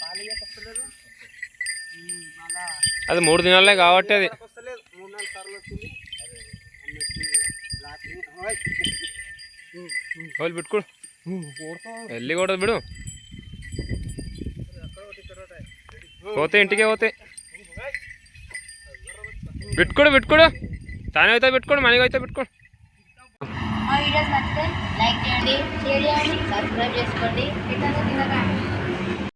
పాలిగా వస్తలేదు మళ్ళా అది మూడు దినాలే కాబట్టి అది. మూడు నాలుగు సార్లు వచ్చింది. వాళ్ళు పెట్టుకోడు కొడతాం. వెళ్ళి కూడా బిడు. పోతే ఇంటికే పోతే. పెట్టుకోడు పెట్టుకోడు. తానే అయితే పెట్టుకోడు మనకి అయితే పెట్టుకోడు. లైక్ చేయండి షేర్ చేయండి సబ్స్క్రైబ్ చేసుకోండి.